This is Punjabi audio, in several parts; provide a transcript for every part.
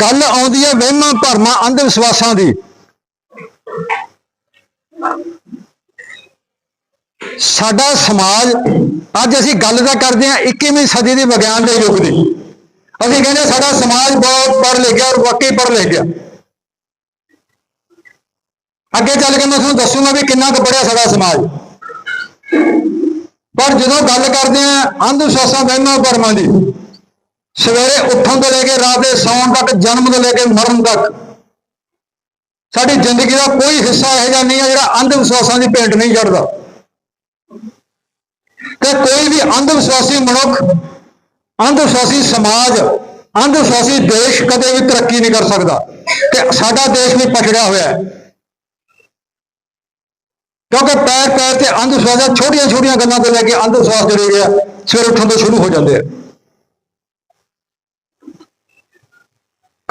ਗੱਲ ਆਉਂਦੀ ਹੈ ਵਹਿਮਾਂ ਭਰਮਾਂ ਅੰਧ ਵਿਸ਼ਵਾਸਾਂ ਦੀ। ਸਾਡਾ ਸਮਾਜ, ਅੱਜ ਅਸੀਂ ਗੱਲ ਤਾਂ ਕਰਦੇ ਹਾਂ 21ਵੀਂ ਸਦੀ ਦੇ ਵਿਗਿਆਨ ਦੇ ਯੁੱਗ ਦੀ। ਅਸੀਂ ਕਹਿੰਦੇ ਸਾਡਾ ਸਮਾਜ ਬਹੁਤ ਪੜ੍ਹ ਲਿਖਿਆ ਔਰ ਵਾਕਈ ਪੜ੍ਹ ਲਿਖਿਆ ਅੱਗੇ ਚੱਲ ਕੇ ਮੈਂ ਤੁਹਾਨੂੰ ਦੱਸੂਗਾ ਵੀ ਕਿੰਨਾ ਕੁ ਪੜਿਆ ਸਾਡਾ ਸਮਾਜ। ਪਰ ਜਦੋਂ ਗੱਲ ਕਰਦੇ ਹਾਂ ਅੰਧ ਵਿਸ਼ਵਾਸਾਂ, ਵਹਿਮਾਂ, ਭਰਮਾਂ ਦੀ ਸਵੇਰੇ ਉੱਠਣ ਤੋਂ ਲੈ ਕੇ ਰਾਤ ਦੇ ਸੌਣ ਤੱਕ, ਜਨਮ ਤੋਂ ਲੈ ਕੇ ਮਰਨ ਤੱਕ, ਸਾਡੀ ਜ਼ਿੰਦਗੀ ਦਾ ਕੋਈ ਹਿੱਸਾ ਇਹੋ ਜਿਹਾ ਨਹੀਂ ਹੈ ਜਿਹੜਾ ਅੰਧ ਵਿਸ਼ਵਾਸਾਂ ਦੀ ਭੇਂਟ ਨਹੀਂ ਚੜਦਾ ਕਿ ਕੋਈ ਵੀ ਅੰਧ ਵਿਸ਼ਵਾਸੀ ਮਨੁੱਖ ਅੰਧ ਵਿਸ਼ਵਾਸੀ ਸਮਾਜ ਅੰਧ ਵਿਸ਼ਵਾਸੀ ਦੇਸ਼ ਕਦੇ ਵੀ ਤਰੱਕੀ ਨਹੀਂ ਕਰ ਸਕਦਾ। ਤੇ ਸਾਡਾ ਦੇਸ਼ ਵੀ ਪਛੜਿਆ ਹੋਇਆ ਹੈ। ਕਿਉਂਕਿ ਪੈਰ ਪੈਰ ਤੇ ਅੰਧ ਵਿਸ਼ਵਾਸਾਂ ਛੋਟੀਆਂ ਛੋਟੀਆਂ ਗੱਲਾਂ ਤੋਂ ਲੈ ਕੇ ਅੰਧ ਵਿਸ਼ਵਾਸ ਜਿਹੜੇ ਆ, ਸਵੇਰ ਉੱਠਣ ਤੋਂ ਸ਼ੁਰੂ ਹੋ ਜਾਂਦੇ ਆ।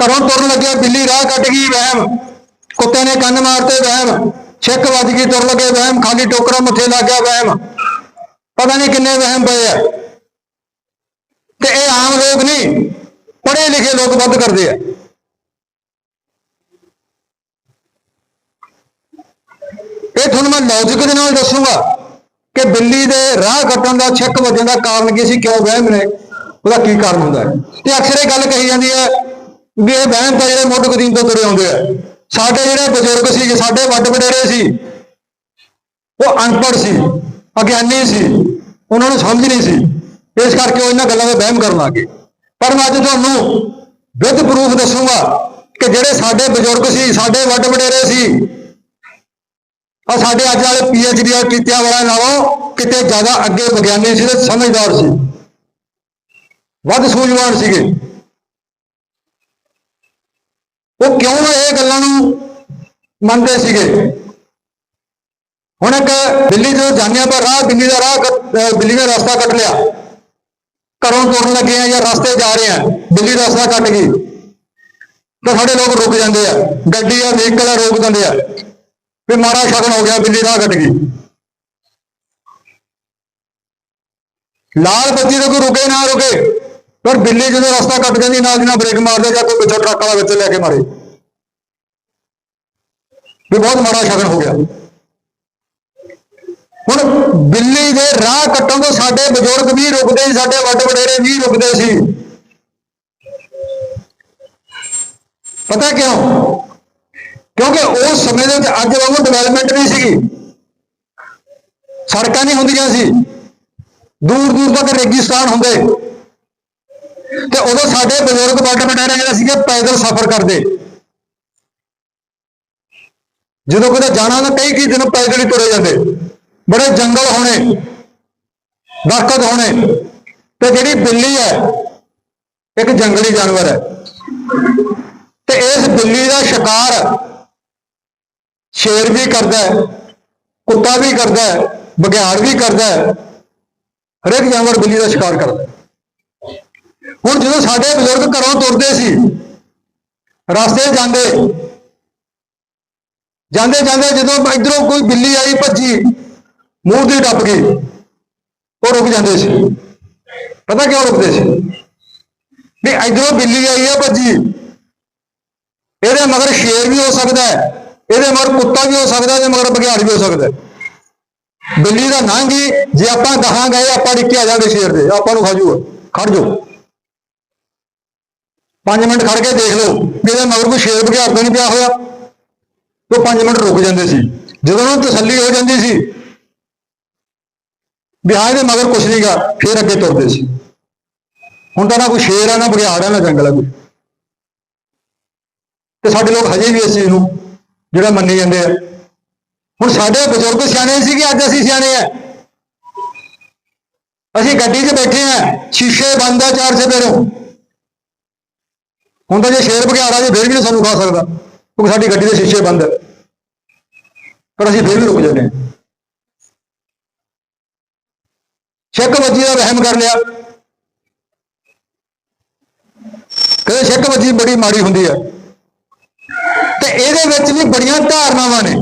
ਘਰੋਂ ਤੁਰਨ ਲੱਗਿਆ, ਬਿੱਲੀ ਰਾਹ ਕੱਟ ਗਈ, ਵਹਿਮ। ਕੁੱਤੇ ਨੇ ਕੰਨ ਮਾਰਤੇ, ਵਹਿਮ। ਛਿੱਕ ਵੱਜ ਗਈ, ਤੁਰ ਲੱਗੇ, ਵਹਿਮ। ਖਾਲੀ ਟੋਕਰਾ ਮੱਥੇ ਲੱਗ ਗਿਆ, ਵਹਿਮ। ਪਤਾ ਨਹੀਂ ਕਿੰਨੇ ਵਹਿਮ ਪਏ ਆ। ਤੇ ਇਹ ਆਮ ਲੋਕ ਨਹੀਂ, ਪੜ੍ਹੇ ਲਿਖੇ ਲੋਕ ਵੱਧ ਕਰਦੇ ਆ। ਇਹ ਤੁਹਾਨੂੰ ਮੈਂ ਲੌਜੀਕ ਦੇ ਨਾਲ ਦੱਸੂਗਾ ਕਿ ਬਿੱਲੀ ਦੇ ਰਾਹ ਕੱਟਣ ਦਾ, ਛਿੱਕ ਵੱਜਣ ਦਾ ਕਾਰਨ ਕੀ ਸੀ, ਕਿਉਂ ਵਹਿਮ ਨੇ, ਉਹਦਾ ਕੀ ਕਾਰਨ ਹੁੰਦਾ ਹੈ? ਤੇ ਅਕਸਰ ਇਹ ਗੱਲ ਕਹੀ ਜਾਂਦੀ ਹੈ ਵੀ ਇਹ ਵਹਿਮ ਤਾਂ ਜਿਹੜੇ ਮੁੱਢ ਕਦੀਮ ਤੋਂ ਤੁਰੇ ਆਉਂਦੇ ਆ। ਸਾਡੇ ਜਿਹੜੇ ਬਜ਼ੁਰਗ ਸੀ ਸਾਡੇ ਵੱਡ ਵਡੇਰੇ ਸੀ, ਉਹ ਅਨਪੜ੍ਹ ਸੀ, ਅਗਿਆਨੀ ਸੀ, ਉਹਨਾਂ ਨੂੰ ਸਮਝ ਨਹੀਂ ਸੀ। ਇਸ ਕਰਕੇ ਉਹ ਇਹਨਾਂ ਗੱਲਾਂ ਦਾ ਵਹਿਮ ਕਰਨ ਲੱਗੇ ਪਰ ਮੈਂ ਅੱਜ ਤੁਹਾਨੂੰ ਵਿਦ ਪ੍ਰੂਫ ਦੱਸੂਗਾ ਕਿ ਜਿਹੜੇ ਸਾਡੇ ਬਜ਼ੁਰਗ ਸੀ, ਸਾਡੇ ਵੱਡ ਵਡੇਰੇ ਸੀ ਆ ਸਾਡੇ ਅੱਜ ਵਾਲੇ ਪੀਐਚਡੀ ਕੀਤਿਆਂ ਵਾਲਿਆਂ ਨਾਲੋਂ ਕਿਤੇ ਜ਼ਿਆਦਾ ਅੱਗੇ ਵਿਗਿਆਨੀ ਸੀ ਤੇ ਸਮਝਦਾਰ ਸੀ। ਵੱਧ ਸੂਝਵਾਨ ਸੀਗੇ। ਉਹ ਕਿਉਂ ਇਹ ਗੱਲਾਂ ਨੂੰ ਮੰਨਦੇ ਸੀਗੇ? ਹੁਣ ਇੱਕ ਦਿੱਲੀ ਤੋਂ ਜਾਣਿਆ ਪਰ ਰਾਹ, ਦਿੱਲੀ ਦਾ ਰਾਹ ਕੱਟ- ਦਿੱਲੀ ਦਾ ਰਸਤਾ ਕੱਟ ਲਿਆ। ਘਰੋਂ ਤੁਰਨ ਲੱਗੇ ਆ ਜਾਂ ਰਸਤੇ ਜਾ ਰਹੇ ਆ, ਦਿੱਲੀ ਦਾ ਰਸਤਾ ਕੱਟ ਗਈ। ਤਾਂ ਸਾਡੇ ਲੋਕ ਰੁਕ ਜਾਂਦੇ ਆ। ਗੱਡੀ ਆ ਵਹੀਕਲ ਆ, ਰੋਕ ਦਿੰਦੇ ਆ। ਵੀ ਮਾਰਾ ਸ਼ਗਨ ਹੋ ਗਿਆ ਬਿੱਲੀ ਰਾਹ ਕੱਟ ਗਈ। ਲਾਲ ਬੱਤੀ ਤੋਂ ਕੋਈ ਰੁਕੇ ਨਾ ਰੁਕੇ। ਪਰ ਬਿੱਲੀ ਜਦੋਂ ਰਸਤਾ ਕੱਟ ਜਾਂਦੀ, ਨਾਲ ਦੀ ਨਾਲ ਬ੍ਰੇਕ ਮਾਰਦੇ ਜਾਂ ਕੋਈ ਪਿੱਛੋਂ ਟਰੱਕ ਵਾਲਾ ਵਿੱਚ ਲੈ ਕੇ ਮਾਰੇ। ਵੀ ਬਹੁਤ ਮਾੜਾ ਸ਼ਗਨ ਹੋ ਗਿਆ। ਹੁਣ ਬਿੱਲੀ ਦੇ ਰਾਹ ਕੱਟਣ ਤੋਂ ਸਾਡੇ ਬਜ਼ੁਰਗ ਵੀ ਰੁਕਦੇ ਸੀ, ਸਾਡੇ ਵੱਡ ਵਡੇਰੇ ਵੀ ਰੁਕਦੇ ਸੀ। ਪਤਾ ਕਿਉਂ? ਕਿਉਂਕਿ ਉਸ ਸਮੇਂ ਦੇ ਵਿੱਚ ਅੱਜ ਵਾਂਗੂ ਡਿਵੈਲਪਮੈਂਟ ਨਹੀਂ ਸੀਗੀ। ਸੜਕਾਂ ਨਹੀਂ ਹੁੰਦੀਆਂ ਸੀ। ਦੂਰ ਦੂਰ ਤੱਕ ਰੇਗਿਸਤਾਨ ਹੁੰਦੇ। ਤੇ ਉਦੋਂ ਸਾਡੇ ਬਜ਼ੁਰਗ ਵੱਡ ਵਡੇਰੇ ਜਿਹੜੇ ਸੀਗੇ, ਪੈਦਲ ਸਫ਼ਰ ਕਰਦੇ। ਜਦੋਂ ਕਿਤੇ ਜਾਣਾ ਤਾਂ ਕਈ ਕਈ ਦਿਨ ਪੈਦਲ ਹੀ ਤੁਰੇ ਜਾਂਦੇ। ਬੜੇ ਜੰਗਲ ਹੋਣੇ, ਦਰਖਤ ਹੋਣੇ, ਤੇ ਜਿਹੜੀ ਬਿੱਲੀ ਹੈ, ਇੱਕ ਜੰਗਲੀ ਜਾਨਵਰ ਹੈ। ਤੇ ਇਸ ਬਿੱਲੀ ਦਾ ਸ਼ਿਕਾਰ ਸ਼ੇਰ ਵੀ ਕਰਦਾ ਹੈ, ਕੁੱਤਾ ਵੀ ਕਰਦਾ ਹੈ, ਬਘਿਆੜ ਵੀ ਕਰਦਾ ਹੈ, ਹਰੇਕ ਜਾਨਵਰ ਬਿੱਲੀ ਦਾ ਸ਼ਿਕਾਰ ਕਰਦਾ ਹੈ। ਹੁਣ ਜਦੋਂ ਸਾਡੇ ਬਜ਼ੁਰਗ ਘਰੋਂ ਤੁਰਦੇ ਸੀ, ਰਸਤੇ ਜਾਂਦੇ ਜਾਂਦੇ ਜਾਂਦੇ ਜਦੋਂ ਇਧਰੋਂ ਕੋਈ ਬਿੱਲੀ ਆਈ, ਭੱਜੀ, ਮੂੰਹ ਦੀ ਟੱਪ ਗਈ, ਉਹ ਰੁਕ ਜਾਂਦੇ ਸੀ। ਪਤਾ ਕਿਉਂ ਰੁਕਦੇ ਸੀ? ਵੀ ਇਧਰੋਂ ਬਿੱਲੀ ਆਈ ਹੈ ਭੱਜੀ। ਇਹਦੇ ਮਗਰ ਸ਼ੇਰ ਵੀ ਹੋ ਸਕਦਾ ਹੈ, ਇਹਦੇ ਮਗਰ ਕੁੱਤਾ ਵੀ ਹੋ ਸਕਦਾ, ਇਹਦੇ ਮਗਰ ਬਘਿਆੜ ਵੀ ਹੋ ਸਕਦਾ ਬਿੱਲੀ ਦਾ ਨਾਂਗੀ, ਜੇ ਆਪਾਂ ਗਾਹਾਂ ਗਏ, ਆਪਾਂ ਡਿੱਕੇ ਆ ਜਾਂਦੇ ਸ਼ੇਰ ਦੇ, ਆਪਾਂ ਨੂੰ ਖਾਜੂ ਖੜ ਜਾਓ। 5 ਮਿੰਟ ਖੜ ਕੇ ਦੇਖ ਲਓ ਵੀ ਇਹਦੇ ਮਗਰ ਕੋਈ ਸ਼ੇਰ ਬਗਿਆੜ ਤਾਂ ਨਹੀਂ ਪਿਆ ਹੋਇਆ। ਉਹ 5 ਮਿੰਟ ਰੁਕ ਜਾਂਦੇ ਸੀ। ਜਦੋਂ ਉਹਨਾਂ ਨੂੰ ਤਸੱਲੀ ਹੋ ਜਾਂਦੀ ਸੀ ਵੀ ਦੇ ਮਗਰ ਕੁਛ ਨਹੀਂਗਾ, ਫਿਰ ਅੱਗੇ ਤੁਰਦੇ ਸੀ। ਹੁਣ ਤਾਂ ਨਾ ਕੋਈ ਸ਼ੇਰ ਆ, ਨਾ ਬਘਿਆੜ ਆ, ਨਾ ਜੰਗਲ ਆ ਕੋਈ। ਤੇ ਸਾਡੇ ਲੋਕ ਹਜੇ ਵੀ ਇਸ ਚੀਜ਼ ਨੂੰ ਜਿਹੜਾ ਮੰਨੀ ਜਾਂਦੇ ਆ। ਹੁਣ ਸਾਡੇ ਬਜ਼ੁਰਗ ਸਿਆਣੇ ਸੀ ਕਿ ਅੱਜ ਅਸੀਂ ਸਿਆਣੇ ਆ? ਅਸੀਂ ਗੱਡੀ 'ਚ ਬੈਠੇ ਆ, ਸ਼ੀਸ਼ੇ ਬੰਦ ਆ, ਚਾਰ ਚਪੇਰੋਂ ਹੁਣ ਤਾਂ ਜੇ ਸ਼ੇਰ ਬਘਿਆੜ ਆ ਜੇ, ਫਿਰ ਵੀ ਨਹੀਂ ਸਾਨੂੰ ਖਾ ਸਕਦਾ, ਕਿਉਂਕਿ ਸਾਡੀ ਗੱਡੀ ਦੇ ਸ਼ੀਸ਼ੇ ਬੰਦ। ਹੈ ਪਰ ਅਸੀਂ ਫਿਰ ਵੀ ਰੁਕ ਜਾਂਦੇ ਹਾਂ। ਸ਼ੱਕ ਵੱਜੀ ਦਾ ਵਹਿਮ ਕਰ ਲਿਆ। ਕਦੇ ਸ਼ੱਕ ਵੱਜੀ ਬੜੀ ਮਾੜੀ ਹੁੰਦੀ ਹੈ ਤੇ ਇਹਦੇ ਵਿੱਚ ਵੀ ਬੜੀਆਂ ਧਾਰਨਾਵਾਂ ਨੇ।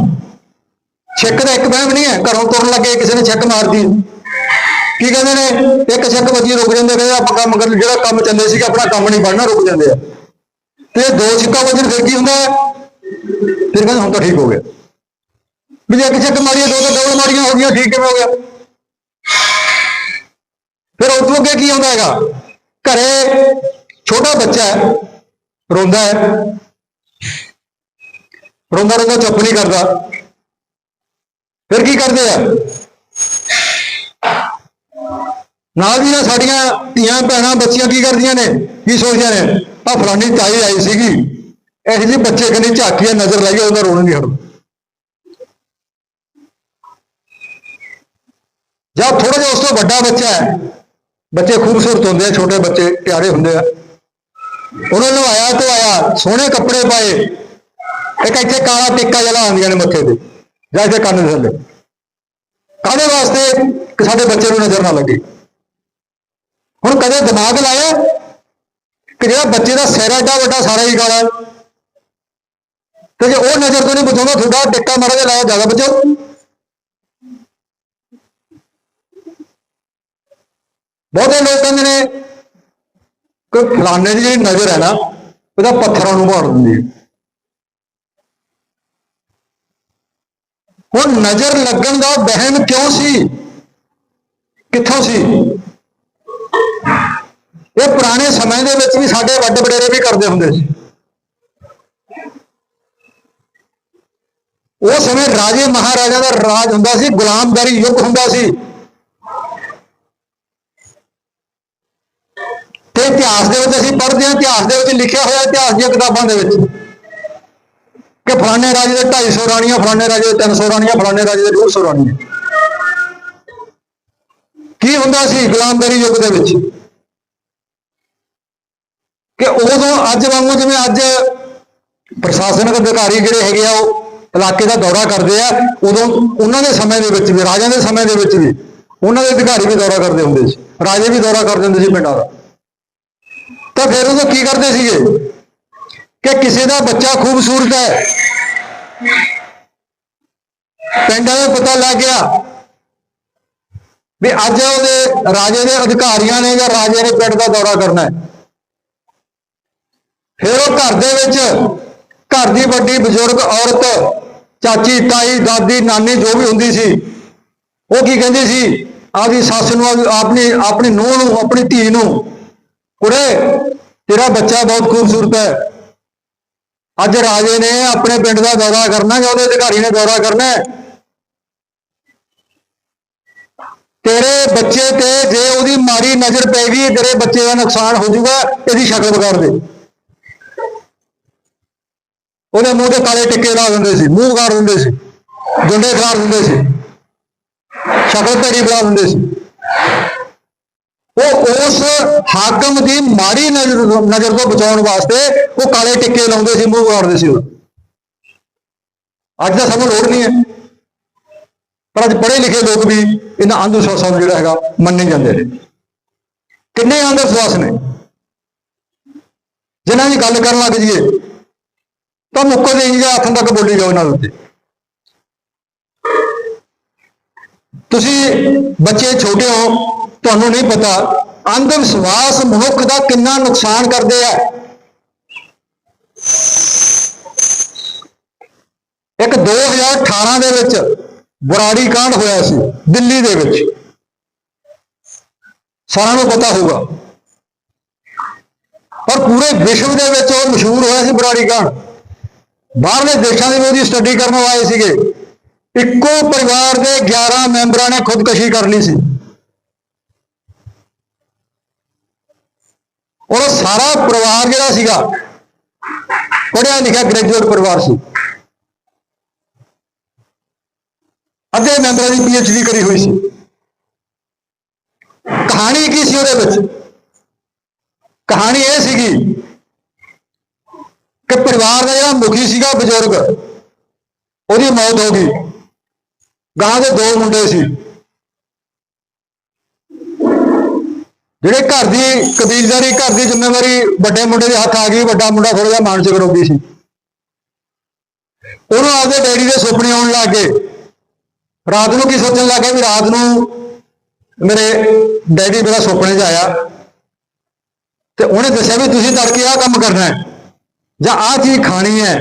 ਛੱਕ ਦਾ ਇੱਕ ਵਹਿਮ ਨਹੀਂ ਹੈ, ਘਰੋਂ ਤੁਰਨ ਲੱਗੇ ਕਿਸੇ ਨੇ ਛੱਕ ਮਾਰਦੀ ਕੀ ਕਹਿੰਦੇ ਨੇ? ਇੱਕ ਛੱਕ ਵੱਜੀ ਰੁਕ ਜਾਂਦੇ, ਕਹਿੰਦੇ ਆਪਾਂ ਕੰਮ ਕਰ ਜਿਹੜਾ ਕੰਮ ਚੱਲੇ ਸੀਗਾ, ਆਪਣਾ ਕੰਮ ਨਹੀਂ ਬਣਨਾ, ਰੁਕ ਜਾਂਦੇ ਆ। ਤੇ ਦੋ ਛਿੱਕਾ ਵਜਨ ਫਿਰ ਕੀ ਹੁੰਦਾ? ਹੈ ਫਿਰ ਕਹਿੰਦੇ ਹੁਣ ਤਾਂ ਠੀਕ ਹੋ ਗਿਆ। ਵੀ ਇੱਕ ਛਿੱਕ ਮਾਰੀਏ ਦੋ ਤਾਂ ਡਬਲ ਮਾਰੀਆਂ ਹੋ ਗਈਆਂ, ਠੀਕ ਕਿਵੇਂ ਹੋ ਗਿਆ? ਫਿਰ ਉਸ ਤੋਂ ਅੱਗੇ ਕੀ ਹੁੰਦਾ ਹੈਗਾ? ਘਰੇ ਛੋਟਾ ਬੱਚਾ ਹੈ, ਰੋਂਦਾ ਹੈ। ਰੋਂਦਾ ਰੋਂਦਾ ਚੁੱਪ ਨਹੀਂ ਕਰਦਾ। ਫਿਰ ਕੀ ਕਰਦੇ ਆ? ਨਾਲ ਦੀ ਨਾਲ ਸਾਡੀਆਂ ਧੀਆਂ ਭੈਣਾਂ ਬੱਚੀਆਂ ਕੀ ਕਰਦੀਆਂ ਨੇ? ਕੀ ਸੋਚਦੀਆਂ ਨੇ? ਆ ਫਲਾਨੀ ਤਾਈ ਆਈ ਸੀਗੀ। ਇਹ ਜਿਹੇ ਬੱਚੇ ਕੰਨੀ ਝਾਕੀਆਂ ਨਜ਼ਰ ਲਾਈਏ, ਉਹਦਾ ਰੋਣ ਨਹੀਂ ਹਟਦਾ। ਜਾਂ ਥੋੜਾ ਜਿਹਾ ਉਸ ਤੋਂ ਵੱਡਾ ਬੱਚਾ ਹੈ। ਬੱਚੇ ਖੂਬਸੂਰਤ ਹੁੰਦੇ ਆ, ਛੋਟੇ ਬੱਚੇ, ਪਿਆਰੇ ਹੁੰਦੇ ਆ। ਉਹਨਾਂ ਨੂੰ ਆਇਆ ਤੇ ਆਇਆ, ਸੋਹਣੇ ਕੱਪੜੇ ਪਾਏ। ਇੱਕ ਇੱਥੇ ਕਾਲਾ ਟਿੱਕਾ ਜਿਹੜਾ ਆਉਂਦੀਆਂ ਨੇ ਮੱਥੇ ਤੇ, ਜਾਂ ਇੱਥੇ ਕੰਨ ਦੇ ਥੱਲੇ। ਕਾਹਦੇ ਵਾਸਤੇ? ਕਿ ਸਾਡੇ ਬੱਚੇ ਨੂੰ ਨਜ਼ਰ ਨਾ ਲੱਗੇ। ਹੁਣ ਕਦੇ ਦਿਮਾਗ ਲਾਇਆ? ਕਿ ਜਿਹੜਾ ਬੱਚੇ ਦਾ ਸਿਰ ਐਡਾ ਵੱਡਾ ਸਾਰਾ ਹੀ ਕਾਲਾ ਹੈ। ਉਹ ਨਜ਼ਰ ਤੋਂ ਨਹੀਂ ਬਚਾਉਂਦਾ ਤੁਹਾਡਾ ਟਿੱਕਾ ਮਾਰਾ ਜਿਹਾ ਲਾਇਆ, ਜ਼ਿਆਦਾ ਬਚਾਓ ਬਹੁਤੇ ਲੋਕ ਕਹਿੰਦੇ ਨੇ ਕਿ ਫਲਾਣੇ ਦੀ ਜਿਹੜੀ ਨਜ਼ਰ ਹੈ ਨਾ, ਉਹਦਾ ਪੱਥਰਾਂ ਨੂੰ ਮਾਰ ਦਿੰਦੀ ਹੈ। ਹੁਣ ਨਜ਼ਰ ਲੱਗਣ ਦਾ ਵਹਿਮ ਕਿਉਂ ਸੀ? ਕਿੱਥੋਂ ਸੀ? ਇਹ ਪੁਰਾਣੇ ਸਮੇਂ ਦੇ ਵਿੱਚ ਵੀ ਸਾਡੇ ਵੱਡੇ ਵਡੇਰੇ ਵੀ ਕਰਦੇ ਹੁੰਦੇ ਸੀ। ਉਹ ਸਮੇਂ ਰਾਜੇ ਮਹਾਰਾਜਾ ਦਾ ਰਾਜ ਹੁੰਦਾ ਸੀ, ਗੁਲਾਮਦਾਰੀ ਯੁੱਗ ਹੁੰਦਾ ਸੀ। ਤੇ ਇਤਿਹਾਸ ਦੇ ਵਿੱਚ ਅਸੀਂ ਪੜ੍ਹਦੇ ਹਾਂ, ਇਤਿਹਾਸ ਦੇ ਵਿੱਚ ਲਿਖਿਆ ਹੋਇਆ ਇਤਿਹਾਸ ਦੀਆਂ ਕਿਤਾਬਾਂ ਦੇ ਵਿੱਚ ਕਿ ਫਲਾਣੇ ਰਾਜੇ ਦੇ 250 ਰਾਣੀਆਂ, ਫਲਾਣੇ ਰਾਜੇ ਦੇ 300 ਰਾਣੀਆਂ, ਫਲਾਣੇ ਰਾਜੇ ਦੇ 150 ਰਾਣੀਆਂ। ਕੀ ਹੁੰਦਾ ਸੀ ਗੁਲਾਮਦਾਰੀ ਯੁੱਗ ਦੇ ਵਿੱਚ? ਉਦੋਂ ਅੱਜ ਵਾਂਗੂ ਜਿਵੇਂ ਅੱਜ ਪ੍ਰਸ਼ਾਸਨਿਕ ਅਧਿਕਾਰੀ ਜਿਹੜੇ ਹੈਗੇ ਆ, ਉਹ ਇਲਾਕੇ ਦਾ ਦੌਰਾ ਕਰਦੇ ਆ, ਉਦੋਂ ਉਹਨਾਂ ਦੇ ਸਮੇਂ ਦੇ ਵਿੱਚ ਵੀ, ਰਾਜਿਆਂ ਦੇ ਸਮੇਂ ਦੇ ਵਿੱਚ ਵੀ ਉਹਨਾਂ ਦੇ ਅਧਿਕਾਰੀ ਵੀ ਦੌਰਾ ਕਰਦੇ ਹੁੰਦੇ ਸੀ, ਰਾਜੇ ਵੀ ਦੌਰਾ ਕਰਦੇ ਹੁੰਦੇ ਸੀ ਪਿੰਡਾਂ ਦਾ। ਤਾਂ ਫਿਰ ਉਦੋਂ ਕੀ ਕਰਦੇ ਸੀਗੇ? ਕਿ ਕਿਸੇ ਦਾ ਬੱਚਾ ਖੂਬਸੂਰਤ ਹੈ, ਪਿੰਡਾਂ ਦਾ ਪਤਾ ਲੱਗ ਗਿਆ ਵੀ ਅੱਜ ਉਹਦੇ ਰਾਜੇ ਦੇ ਅਧਿਕਾਰੀਆਂ ਨੇ ਜਾਂ ਰਾਜੇ ਨੇ ਪਿੰਡ ਦਾ ਦੌਰਾ ਕਰਨਾ ਹੈ। ਫਿਰ ਉਹ ਘਰ ਦੇ ਵਿੱਚ ਘਰ ਦੀ ਵੱਡੀ ਬਜ਼ੁਰਗ ਔਰਤ, ਚਾਚੀ, ਤਾਈ, ਦਾਦੀ, ਨਾਨੀ ਜੋ ਵੀ ਹੁੰਦੀ ਸੀ, ਉਹ ਕੀ ਕਹਿੰਦੀ ਸੀ? ਆਪਦੀ ਸੱਸ ਨੂੰ ਆਪਣੀ ਆਪਣੀ ਨੂੰਹ ਨੂੰ, ਆਪਣੀ ਧੀ ਨੂੰ, ਕੁੜੇ, ਤੇਰਾ ਬੱਚਾ ਬਹੁਤ ਖੂਬਸੂਰਤ ਹੈ। ਅੱਜ ਰਾਜੇ ਨੇ ਆਪਣੇ ਪਿੰਡ ਦਾ ਦੌਰਾ ਕਰਨਾ ਜਾਂ ਉਹਦੇ ਅਧਿਕਾਰੀ ਨੇ ਦੌਰਾ ਕਰਨਾ ਹੈ। ਤੇਰੇ ਬੱਚੇ ਤੇ ਜੇ ਉਹਦੀ ਮਾੜੀ ਨਜ਼ਰ ਪੈ ਤੇਰੇ ਬੱਚੇ ਦਾ ਨੁਕਸਾਨ ਹੋ ਜਾਊਗਾ, ਇਹਦੀ ਸ਼ਕਲ ਵਿਗਾੜ ਦੇ। ਉਹਦੇ ਮੂੰਹ ਤੇ ਕਾਲੇ ਟਿੱਕੇ ਲਾ ਦਿੰਦੇ ਸੀ, ਮੂੰਹ ਕਰ ਦਿੰਦੇ ਸੀ ਗੁੰਡੇ ਖਿਲਾਰ ਦਿੰਦੇ ਸੀ, ਸ਼ਕਲ ਭੈੜੀ ਬਣਾ ਦਿੰਦੇ ਸੀ। ਉਹ ਉਸ ਹਾਕਮ ਦੀ ਮਾੜੀ ਨਜ਼ਰ ਨਜ਼ਰ ਤੋਂ ਬਚਾਉਣ ਵਾਸਤੇ ਉਹ ਕਾਲੇ ਟਿੱਕੇ ਲਾਉਂਦੇ ਸੀ, ਮੂੰਹ ਗਾੜਦੇ ਸੀ ਉਹ। ਅੱਜ ਤਾਂ ਸਾਨੂੰ ਲੋੜ ਨਹੀਂ ਹੈ। ਪਰ ਅੱਜ ਪੜ੍ਹੇ ਲਿਖੇ ਲੋਕ ਵੀ ਇਹਨਾਂ ਅੰਧ ਵਿਸ਼ਵਾਸਾਂ ਨੂੰ ਜਿਹੜਾ ਹੈਗਾ ਮੰਨੇ ਜਾਂਦੇ ਨੇ। ਕਿੰਨੇ ਅੰਧ ਵਿਸ਼ਵਾਸ ਨੇ? ਜਿਨ੍ਹਾਂ ਦੀ ਗੱਲ ਕਰਨ ਲੱਗ ਜਾਈਏ ਤਾਂ ਮੁੱਕਦੇ ਹੀ ਜਾਂ ਹੱਥਾਂ ਤੱਕ ਬੋਲੀ ਜਾਓ ਨਾਲ ਦੇ ਉੱਤੇ। ਤੁਸੀਂ ਬੱਚੇ ਛੋਟੇ ਹੋ, ਤੁਹਾਨੂੰ ਨਹੀਂ ਪਤਾ ਅੰਧ ਵਿਸ਼ਵਾਸ ਮਨੁੱਖ ਦਾ ਕਿੰਨਾ ਨੁਕਸਾਨ ਕਰਦੇ ਆ। ਇੱਕ 2018 ਦੇ ਵਿੱਚ ਬੁਰਾੜੀ ਕਾਂਡ ਹੋਇਆ ਸੀ, ਦਿੱਲੀ ਦੇ ਵਿੱਚ। ਸਾਰਿਆਂ ਨੂੰ ਪਤਾ ਹੋਊਗਾ। ਪਰ ਪੂਰੇ ਵਿਸ਼ਵ ਦੇ ਵਿੱਚ ਉਹ ਮਸ਼ਹੂਰ ਹੋਇਆ ਸੀ ਬੁਰਾੜੀ ਕਾਂਡ। ਬਾਹਰਲੇ ਦੇਸ਼ਾਂ ਦੇ ਵੀ ਉਹਦੀ ਸਟੱਡੀ ਕਰਨ ਆਏ ਸੀਗੇ। ਇੱਕੋ ਪਰਿਵਾਰ ਦੇ 11 ਮੈਂਬਰਾਂ ਨੇ ਖੁਦਕੁਸ਼ੀ ਕਰ ਲਈ ਸੀ। ਉਹ ਸਾਰਾ ਪਰਿਵਾਰ ਜਿਹੜਾ ਸੀਗਾ, ਪੜ੍ਹਿਆ ਲਿਖਿਆ ਗ੍ਰੈਜੂਏਟ ਪਰਿਵਾਰ ਸੀ। ਅੱਧੇ ਮੈਂਬਰਾਂ ਦੀ ਪੀਐਚਡੀ ਕਰੀ ਹੋਈ ਸੀ। ਕਹਾਣੀ ਕੀ ਸੀ ਉਹਦੇ ਵਿੱਚ? ਕਹਾਣੀ ਇਹ ਸੀਗੀ ਕਿ ਪਰਿਵਾਰ ਦਾ ਜਿਹੜਾ ਮੁਖੀ ਸੀਗਾ ਬਜ਼ੁਰਗ, ਉਹਦੀ ਮੌਤ ਹੋ ਗਈ। ਗਾਂ ਦੇ ਦੋ ਮੁੰਡੇ ਸੀ। ਜਿਹੜੇ ਘਰ ਦੀ ਕਬੀਲਦਾਰੀ, ਘਰ ਦੀ ਜ਼ਿੰਮੇਵਾਰੀ ਵੱਡੇ ਮੁੰਡੇ ਦੇ ਹੱਥ ਆ ਗਈ, ਵੱਡਾ ਮੁੰਡਾ ਥੋੜਾ ਜਿਹਾ ਮਾਨਸਿਕ ਰੋਗੀ ਸੀ। ਉਹਨੂੰ ਆਪਦੇ ਡੈਡੀ ਦੇ ਸੁਪਨੇ ਆਉਣ ਲੱਗ ਗਏ। ਰਾਤ ਨੂੰ ਕੀ ਸੋਚਣ ਲੱਗ ਗਿਆ ਵੀ ਰਾਤ ਨੂੰ ਮੇਰੇ ਡੈਡੀ ਮੇਰਾ ਸੁਪਨੇ 'ਚ ਆਇਆ। ਤੇ ਉਹਨੇ ਦੱਸਿਆ ਵੀ ਤੁਸੀਂ ਤੜਕੇ ਆਹ ਕੰਮ ਕਰਨਾ ਹੈ। ਜਾਂ ਆਹ ਚੀਜ਼ ਖਾਣੀ ਹੈ,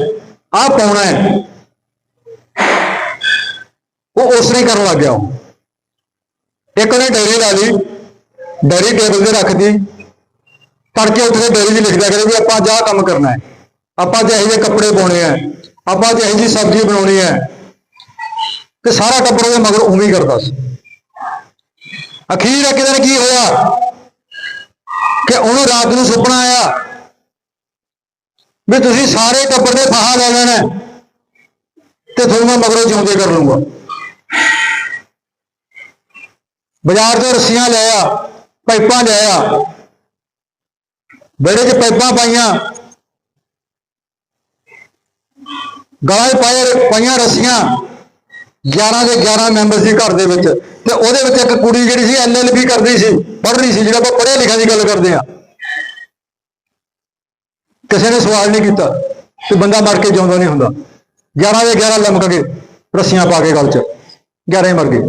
ਆਹ ਪਾਉਣਾ ਹੈ, ਉਹ ਉਸ ਨੇ ਕਰਨ ਲੱਗ ਗਿਆ ਉਹ। ਇੱਕ ਉਹਨੇ ਡਾਇਰੀ ਲਾ ਲਈ ਡਾਇਰੀ ਟੇਬਲ ਤੇ ਰੱਖਦੀ ਤੜਕੇ ਉੱਠ ਕੇ ਡਾਇਰੀ 'ਚ ਲਿਖਦਾ ਕਰੇ ਵੀ ਆਪਾਂ ਅੱਜ ਆਹ ਕੰਮ ਕਰਨਾ ਹੈ। ਆਪਾਂ ਅੱਜ ਇਹੋ ਜਿਹੇ ਕੱਪੜੇ ਪਾਉਣੇ ਆ ਆਪਾਂ ਅੱਜ ਇਹੋ ਜਿਹੀ ਸਬਜ਼ੀ ਬਣਾਉਣੀ ਹੈ, ਤੇ ਸਾਰਾ ਟੱਬਰ ਉਹਦੇ ਮਗਰ ਉਵੇਂ ਹੀ ਕਰਦਾ ਸੀ। ਅਖੀਰ ਇੱਕ ਦਿਨ ਕੀ ਹੋਇਆ ਕਿ ਉਹਨੂੰ ਰਾਤ ਨੂੰ ਸੁਪਨਾ ਆਇਆ ਵੀ ਤੁਸੀਂ ਸਾਰੇ ਟੱਬਰ ਦੇ ਫਾਹਾ ਲੈ ਲੈਣਾ ਤੇ ਤੁਹਾਨੂੰ ਮੈਂ ਮਗਰੋਂ ਜਿਉਂਦੇ ਕਰ ਲੂੰਗਾ ਬਾਜ਼ਾਰ ਤੋਂ ਰੱਸੀਆਂ ਲੈ ਆ, ਪਾਈਪਾਂ ਲਿਆ ਬੜੇ 'ਚ ਪਾਈਪਾਂ ਪਾਈਆਂ ਗਾਲਾਂ 'ਚ ਪਾਏ ਪਾਈਆਂ ਰੱਸੀਆਂ 11 ਦੇ 11 ਮੈਂਬਰ ਸੀ ਘਰ ਦੇ ਵਿੱਚ ਤੇ ਉਹਦੇ ਵਿੱਚ ਇੱਕ ਕੁੜੀ ਜਿਹੜੀ ਸੀ ਐਲਐਲਬੀ ਕਰਦੀ ਸੀ, ਪੜ੍ਹ ਰਹੀ ਸੀ, ਜਿਹੜਾ ਆਪਾਂ ਪੜ੍ਹਿਆ ਲਿਖਿਆ ਦੀ ਗੱਲ ਕਰਦੇ ਆ ਕਿਸੇ ਨੇ ਸਵਾਲ ਨਹੀਂ ਕੀਤਾ ਕਿ ਬੰਦਾ ਮਰ ਕੇ ਜਿਉਂਦਾ ਨਹੀਂ ਹੁੰਦਾ। 11 ਦੇ 11 ਲਮਕ ਕੇ ਰੱਸੀਆਂ ਪਾ ਕੇ ਗਲ 'ਚ 11 ਹੀ ਮਰ ਗਏ।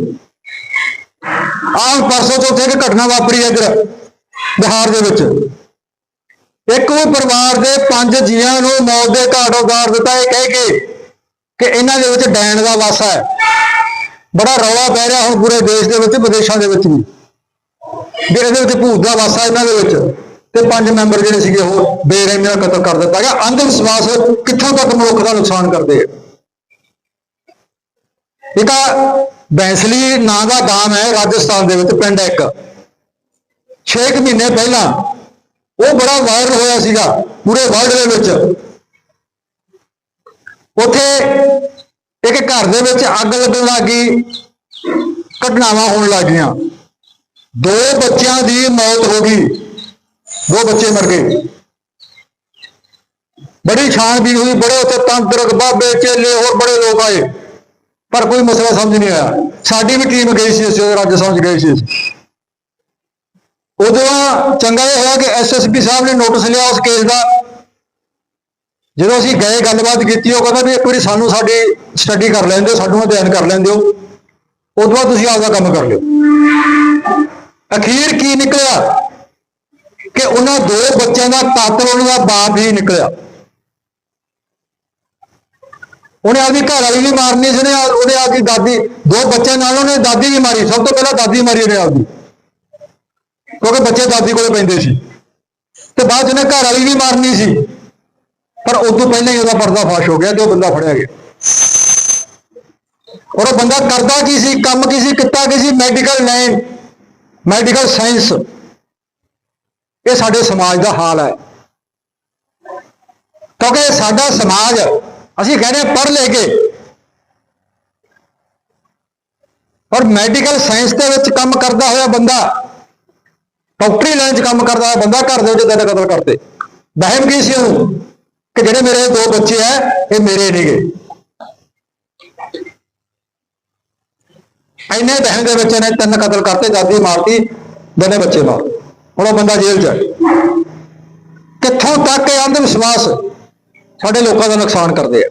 ਆਹ ਪਰਸੋਂ ਚੌਥੇ ਇੱਕ ਘਟਨਾ ਵਾਪਰੀ ਹੈ ਇੱਧਰ, ਬਿਹਾਰ ਦੇ ਵਿੱਚ। ਇੱਕ ਉਹ ਪਰਿਵਾਰ ਦੇ ਪੰਜ ਜੀਆਂ ਨੂੰ ਮੌਤ ਦੇ ਘਾਟ ਉਤਾਰ ਦਿੱਤਾ। ਇਹ ਕਹਿ ਕੇ ਕਿ ਇਹਨਾਂ ਦੇ ਵਿੱਚ ਡੈਣ ਦਾ ਵਾਸਾ ਹੈ। ਬੜਾ ਰੌਲਾ ਪੈ ਰਿਹਾ ਹੁਣ ਪੂਰੇ ਦੇਸ਼ ਦੇ ਵਿੱਚ, ਵਿਦੇਸ਼ਾਂ ਦੇ ਵਿੱਚ ਵੀ। ਵੀ ਦੇ ਵਿੱਚ ਭੂਤ ਦਾ ਵਾਸਾ ਇਹਨਾਂ ਦੇ ਵਿੱਚ। ਤੇ ਪੰਜ ਮੈਂਬਰ ਜਿਹੜੇ ਸੀਗੇ ਉਹ ਬੇਰਹਿਮੀ ਨਾਲ ਕਤਲ ਕਰ ਦਿੱਤਾ ਗਿਆ। ਅੰਧ ਵਿਸ਼ਵਾਸ ਕਿੱਥੋਂ ਤੱਕ ਮਨੁੱਖ ਦਾ ਨੁਕਸਾਨ ਕਰਦੇ ਆ? ਇੱਕ ਆਹ ਬੈਂਸਲੀ ਨਾਂ ਦਾ ਗਾਮ ਹੈ ਰਾਜਸਥਾਨ ਦੇ ਵਿੱਚ, ਪਿੰਡ ਹੈ ਇੱਕ 6 ਮਹੀਨੇ ਪਹਿਲਾਂ ਉਹ ਬੜਾ ਵਾਇਰਲ ਹੋਇਆ ਸੀਗਾ, ਪੂਰੇ ਵਰਲਡ ਦੇ ਵਿੱਚ। ਉੱਥੇ ਇੱਕ ਘਰ ਦੇ ਵਿੱਚ ਅੱਗ ਲੱਗਣ ਲੱਗੀ ਘਟਨਾਵਾਂ ਹੋਣ ਲੱਗੀਆਂ ਦੋ ਬੱਚਿਆਂ ਦੀ ਮੌਤ ਹੋ ਗਈ। ਦੋ ਬੱਚੇ ਮਰ ਗਏ। ਬੜੀ ਛਾਣਬੀਨ ਹੋਈ, ਬੜੇ ਉੱਥੇ ਤੰਤਰਕ ਬਾਬੇ, ਚੇਲੇ, ਹੋਰ ਬੜੇ ਲੋਕ ਆਏ। ਪਰ ਕੋਈ ਮਸਲਾ ਸਮਝ ਨਹੀਂ ਆਇਆ। ਸਾਡੀ ਵੀ ਟੀਮ ਗਈ ਸੀ ਅਸੀਂ ਰਾਜਸਥਾਨ ਚ ਗਏ ਸੀ। ਉਦੋਂ ਚੰਗਾ ਇਹ ਹੋਇਆ ਕਿ ਐਸਐਸਪੀ ਸਾਹਿਬ ਨੇ ਨੋਟਿਸ ਲਿਆ ਉਸ ਕੇਸ ਦਾ। ਜਦੋਂ ਅਸੀਂ ਗਏ, ਗੱਲਬਾਤ ਕੀਤੀ, ਉਹ ਕਹਿੰਦਾ ਵੀ ਇੱਕ ਵਾਰੀ ਸਾਨੂੰ ਸਾਡੀ ਸਟੱਡੀ ਕਰ ਲੈਂਦੇ ਦਿਓ ਸਾਨੂੰ ਅਧਿਐਨ ਕਰ ਲੈਂਦੇ ਹੋ। ਉਦੋਂ ਬਾਅਦ ਤੁਸੀਂ ਆਪਦਾ ਕੰਮ ਕਰ ਲਿਓ। ਅਖੀਰ ਕੀ ਨਿਕਲਿਆ? ਕਿ ਉਹਨਾਂ ਦੋ ਬੱਚਿਆਂ ਦਾ ਕਾਤਲ ਉਹਨਾਂ ਦਾ ਬਾਪ ਹੀ ਨਿਕਲਿਆ। ਉਹਨੇ ਆਪਦੀ ਘਰ ਵਾਲੀ ਵੀ ਮਾਰਨੀ ਸੀ ਉਹਨੇ ਆ- ਉਹਨੇ ਆਪਦੀ ਦਾਦੀ, ਦੋ ਬੱਚਿਆਂ ਨਾਲ ਉਹਨੇ ਦਾਦੀ ਵੀ ਮਾਰੀ। ਸਭ ਤੋਂ ਪਹਿਲਾਂ ਦਾਦੀ ਮਾਰੀ ਉਹਨੇ ਆਪਦੀ। ਕਿਉਂਕਿ ਬੱਚੇ ਦਾਦੀ ਕੋਲੇ ਪੈਂਦੇ ਸੀ। ਤੇ ਬਾਅਦ 'ਚ ਉਹਨੇ ਘਰ ਵਾਲੀ ਵੀ ਮਾਰਨੀ ਸੀ। ਪਰ ਉਸ ਤੋਂ ਪਹਿਲਾਂ ਹੀ ਉਹਦਾ ਪਰਦਾ ਫਾਸ਼ ਹੋ ਗਿਆ ਤੇ ਉਹ ਬੰਦਾ ਫੜਿਆ ਗਿਆ। ਔਰ ਉਹ ਬੰਦਾ ਕਰਦਾ ਕੀ ਸੀ, ਕੰਮ ਕੀ ਸੀ, ਕਿੱਤਾ ਕੀ ਸੀ? ਮੈਡੀਕਲ ਲਾਈਨ ਮੈਡੀਕਲ ਸਾਇੰਸ ਇਹ ਸਾਡੇ ਸਮਾਜ ਦਾ ਹਾਲ ਹੈ। ਕਿਉਂਕਿ ਸਾਡਾ ਸਮਾਜ, ਅਸੀਂ ਕਹਿੰਦੇ ਪੜ੍ਹ ਲੈ ਕੇ। ਔਰ ਮੈਡੀਕਲ ਸਾਇੰਸ ਦੇ ਵਿੱਚ ਕੰਮ ਕਰਦਾ ਹੋਇਆ ਬੰਦਾ, ਡਾਕਟਰੀ ਲਾਈਨ 'ਚ ਕੰਮ ਕਰਦਾ ਹੋਇਆ ਬੰਦਾ ਘਰ ਦੇ ਵਿੱਚ ਦਾਦਾ ਕਤਲ ਕਰਤੇ ਵਹਿਮ ਕੀ ਸੀ ਉਹਨੂੰ? ਕਿ ਜਿਹੜੇ ਮੇਰੇ ਦੋ ਬੱਚੇ ਐ ਇਹ ਮੇਰੇ ਨਹੀਂਗੇ ਐਨੇ ਵਹਿਮ ਦੇ ਵਿੱਚ ਇਹਨੇ ਤਿੰਨ ਕਤਲ ਕਰਤੇ, ਦਾਦੀ ਮਾਰਤੀ, ਦੋਨੇ ਬੱਚੇ ਮਾਰ ਹੁਣ ਉਹ ਬੰਦਾ ਜੇਲ੍ਹ 'ਚ ਹੈ ਕਿੱਥੋਂ ਤੱਕ ਇਹ ਅੰਧ ਵਿਸ਼ਵਾਸ ਸਾਡੇ ਲੋਕਾਂ ਦਾ ਨੁਕਸਾਨ ਕਰਦੇ ਆ।